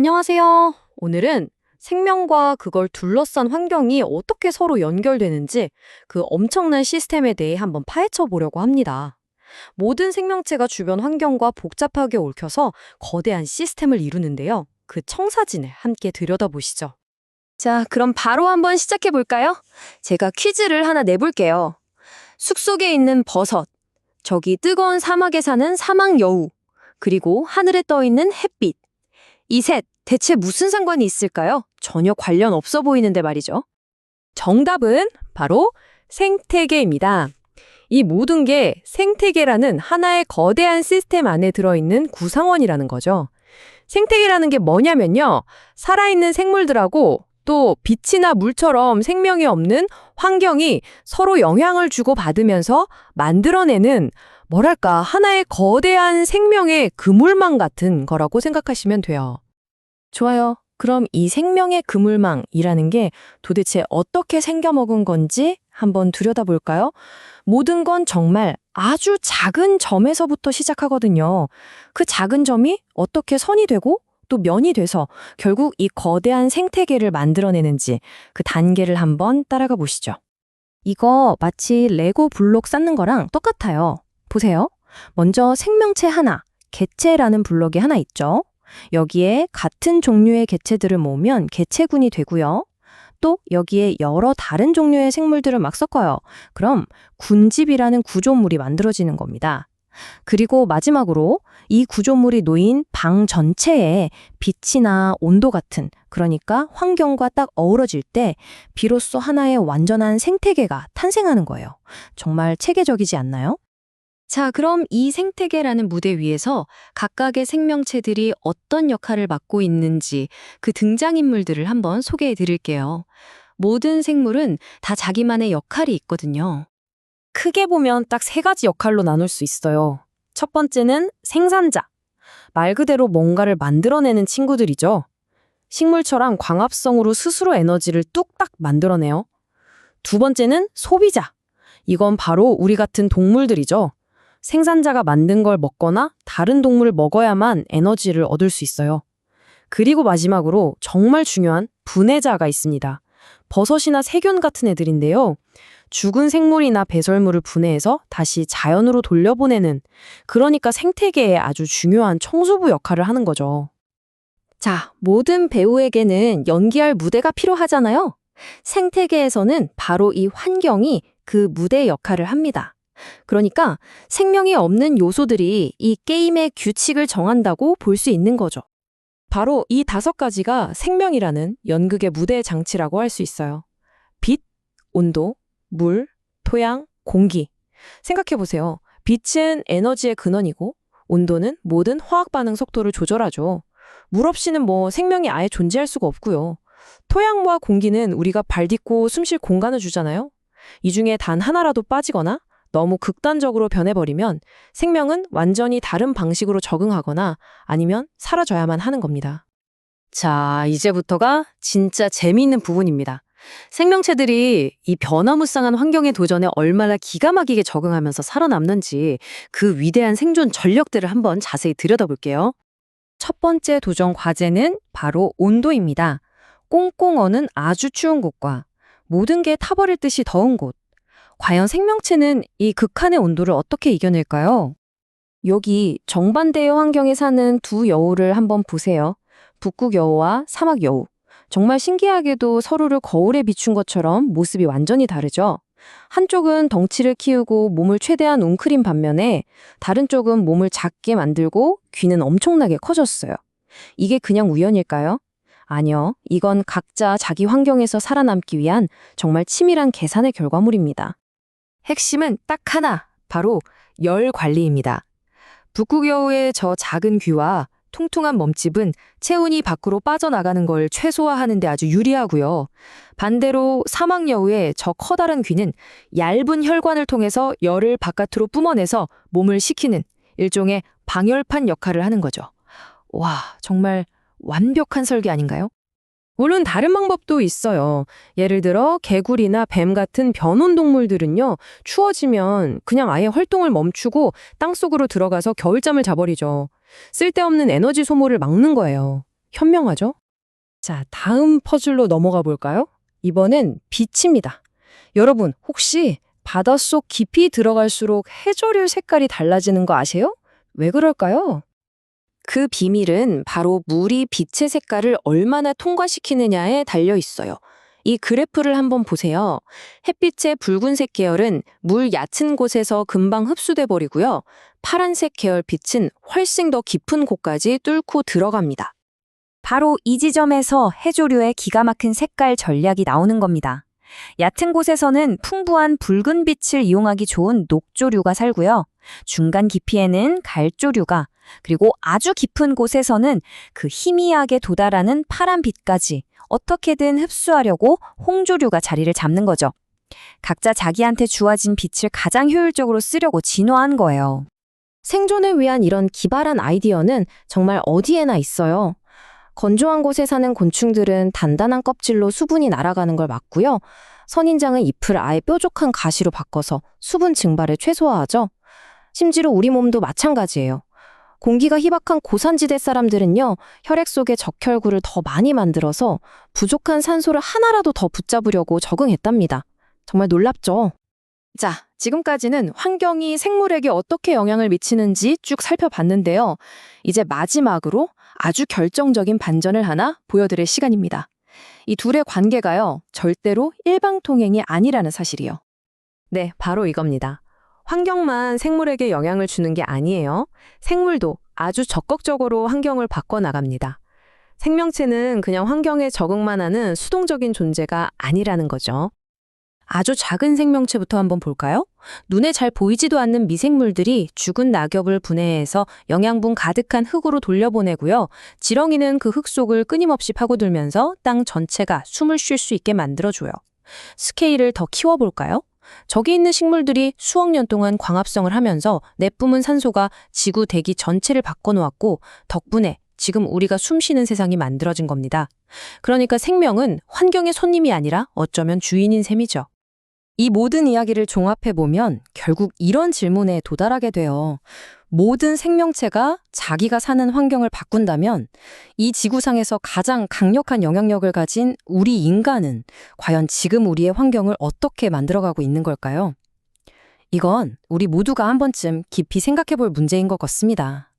안녕하세요. 오늘은 생명과 그걸 둘러싼 환경이 어떻게 서로 연결되는지 그 엄청난 시스템에 대해 한번 파헤쳐 보려고 합니다. 모든 생명체가 주변 환경과 복잡하게 얽혀서 거대한 시스템을 이루는데요. 그 청사진을 함께 들여다보시죠. 자, 그럼 바로 한번 시작해 볼까요? 제가 퀴즈를 하나 내볼게요. 숲 속에 있는 버섯, 저기 뜨거운 사막에 사는 사막 여우, 그리고 하늘에 떠 있는 햇빛. 이 셋 대체 무슨 상관이 있을까요? 전혀 관련 없어 보이는데 말이죠. 정답은 바로 생태계입니다. 이 모든 게 생태계라는 하나의 거대한 시스템 안에 들어있는 구성원이라는 거죠. 생태계라는 게 뭐냐면요. 살아있는 생물들하고 또 빛이나 물처럼 생명이 없는 환경이 서로 영향을 주고받으면서 만들어내는 뭐랄까 하나의 거대한 생명의 그물망 같은 거라고 생각하시면 돼요. 좋아요. 그럼 이 생명의 그물망이라는 게 도대체 어떻게 생겨먹은 건지 한번 들여다볼까요? 모든 건 정말 아주 작은 점에서부터 시작하거든요. 그 작은 점이 어떻게 선이 되고 또 면이 돼서 결국 이 거대한 생태계를 만들어내는지 그 단계를 한번 따라가 보시죠. 이거 마치 레고 블록 쌓는 거랑 똑같아요. 보세요. 먼저 생명체 하나, 개체라는 블록이 하나 있죠. 여기에 같은 종류의 개체들을 모으면 개체군이 되고요. 또 여기에 여러 다른 종류의 생물들을 막 섞어요. 그럼 군집이라는 구조물이 만들어지는 겁니다. 그리고 마지막으로 이 구조물이 놓인 방 전체에 빛이나 온도 같은 그러니까 환경과 딱 어우러질 때 비로소 하나의 완전한 생태계가 탄생하는 거예요. 정말 체계적이지 않나요? 자, 그럼 이 생태계라는 무대 위에서 각각의 생명체들이 어떤 역할을 맡고 있는지 그 등장인물들을 한번 소개해 드릴게요. 모든 생물은 다 자기만의 역할이 있거든요. 크게 보면 딱 세 가지 역할로 나눌 수 있어요. 첫 번째는 생산자. 말 그대로 뭔가를 만들어내는 친구들이죠. 식물처럼 광합성으로 스스로 에너지를 뚝딱 만들어내요. 두 번째는 소비자. 이건 바로 우리 같은 동물들이죠. 생산자가 만든 걸 먹거나 다른 동물을 먹어야만 에너지를 얻을 수 있어요. 그리고 마지막으로 정말 중요한 분해자가 있습니다. 버섯이나 세균 같은 애들인데요. 죽은 생물이나 배설물을 분해해서 다시 자연으로 돌려보내는 그러니까 생태계에 아주 중요한 청소부 역할을 하는 거죠. 자, 모든 배우에게는 연기할 무대가 필요하잖아요. 생태계에서는 바로 이 환경이 그 무대 역할을 합니다. 그러니까 생명이 없는 요소들이 이 게임의 규칙을 정한다고 볼 수 있는 거죠. 바로 이 다섯 가지가 생명이라는 연극의 무대 장치라고 할 수 있어요. 빛, 온도, 물, 토양, 공기. 생각해 보세요. 빛은 에너지의 근원이고 온도는 모든 화학 반응 속도를 조절하죠. 물 없이는 뭐 생명이 아예 존재할 수가 없고요. 토양과 공기는 우리가 발 딛고 숨 쉴 공간을 주잖아요. 이 중에 단 하나라도 빠지거나 너무 극단적으로 변해버리면 생명은 완전히 다른 방식으로 적응하거나 아니면 사라져야만 하는 겁니다. 자, 이제부터가 진짜 재미있는 부분입니다. 생명체들이 이 변화무쌍한 환경의 도전에 얼마나 기가 막히게 적응하면서 살아남는지 그 위대한 생존 전력들을 한번 자세히 들여다볼게요. 첫 번째 도전 과제는 바로 온도입니다. 꽁꽁 어는 아주 추운 곳과 모든 게 타버릴 듯이 더운 곳. 과연 생명체는 이 극한의 온도를 어떻게 이겨낼까요? 여기 정반대의 환경에 사는 두 여우를 한번 보세요. 북극 여우와 사막 여우. 정말 신기하게도 서로를 거울에 비춘 것처럼 모습이 완전히 다르죠? 한쪽은 덩치를 키우고 몸을 최대한 웅크린 반면에 다른 쪽은 몸을 작게 만들고 귀는 엄청나게 커졌어요. 이게 그냥 우연일까요? 아니요. 이건 각자 자기 환경에서 살아남기 위한 정말 치밀한 계산의 결과물입니다. 핵심은 딱 하나, 바로 열 관리입니다. 북극여우의 저 작은 귀와 퉁퉁한 몸집은 체온이 밖으로 빠져나가는 걸 최소화하는 데 아주 유리하고요. 반대로 사막여우의 저 커다란 귀는 얇은 혈관을 통해서 열을 바깥으로 뿜어내서 몸을 식히는 일종의 방열판 역할을 하는 거죠. 와, 정말 완벽한 설계 아닌가요? 물론 다른 방법도 있어요. 예를 들어 개구리나 뱀 같은 변온 동물들은요. 추워지면 그냥 아예 활동을 멈추고 땅속으로 들어가서 겨울잠을 자버리죠. 쓸데없는 에너지 소모를 막는 거예요. 현명하죠? 자, 다음 퍼즐로 넘어가 볼까요? 이번엔 빛입니다. 여러분, 혹시 바닷속 깊이 들어갈수록 해조류 색깔이 달라지는 거 아세요? 왜 그럴까요? 그 비밀은 바로 물이 빛의 색깔을 얼마나 통과시키느냐에 달려 있어요. 이 그래프를 한번 보세요. 햇빛의 붉은색 계열은 물 얕은 곳에서 금방 흡수돼 버리고요. 파란색 계열 빛은 훨씬 더 깊은 곳까지 뚫고 들어갑니다. 바로 이 지점에서 해조류의 기가 막힌 색깔 전략이 나오는 겁니다. 얕은 곳에서는 풍부한 붉은 빛을 이용하기 좋은 녹조류가 살고요. 중간 깊이에는 갈조류가, 그리고 아주 깊은 곳에서는 그 희미하게 도달하는 파란 빛까지 어떻게든 흡수하려고 홍조류가 자리를 잡는 거죠. 각자 자기한테 주어진 빛을 가장 효율적으로 쓰려고 진화한 거예요. 생존을 위한 이런 기발한 아이디어는 정말 어디에나 있어요. 건조한 곳에 사는 곤충들은 단단한 껍질로 수분이 날아가는 걸 막고요. 선인장은 잎을 아예 뾰족한 가시로 바꿔서 수분 증발을 최소화하죠. 심지어 우리 몸도 마찬가지예요. 공기가 희박한 고산지대 사람들은요, 혈액 속에 적혈구를 더 많이 만들어서 부족한 산소를 하나라도 더 붙잡으려고 적응했답니다. 정말 놀랍죠? 자, 지금까지는 환경이 생물에게 어떻게 영향을 미치는지 쭉 살펴봤는데요. 이제 마지막으로 아주 결정적인 반전을 하나 보여드릴 시간입니다. 이 둘의 관계가요, 절대로 일방통행이 아니라는 사실이요. 네, 바로 이겁니다. 환경만 생물에게 영향을 주는 게 아니에요. 생물도 아주 적극적으로 환경을 바꿔나갑니다. 생명체는 그냥 환경에 적응만 하는 수동적인 존재가 아니라는 거죠. 아주 작은 생명체부터 한번 볼까요? 눈에 잘 보이지도 않는 미생물들이 죽은 낙엽을 분해해서 영양분 가득한 흙으로 돌려보내고요. 지렁이는 그 흙 속을 끊임없이 파고들면서 땅 전체가 숨을 쉴 수 있게 만들어줘요. 스케일을 더 키워볼까요? 저기 있는 식물들이 수억 년 동안 광합성을 하면서 내뿜은 산소가 지구 대기 전체를 바꿔놓았고 덕분에 지금 우리가 숨 쉬는 세상이 만들어진 겁니다. 그러니까 생명은 환경의 손님이 아니라 어쩌면 주인인 셈이죠. 이 모든 이야기를 종합해보면 결국 이런 질문에 도달하게 돼요. 모든 생명체가 자기가 사는 환경을 바꾼다면 이 지구상에서 가장 강력한 영향력을 가진 우리 인간은 과연 지금 우리의 환경을 어떻게 만들어가고 있는 걸까요? 이건 우리 모두가 한 번쯤 깊이 생각해 볼 문제인 것 같습니다.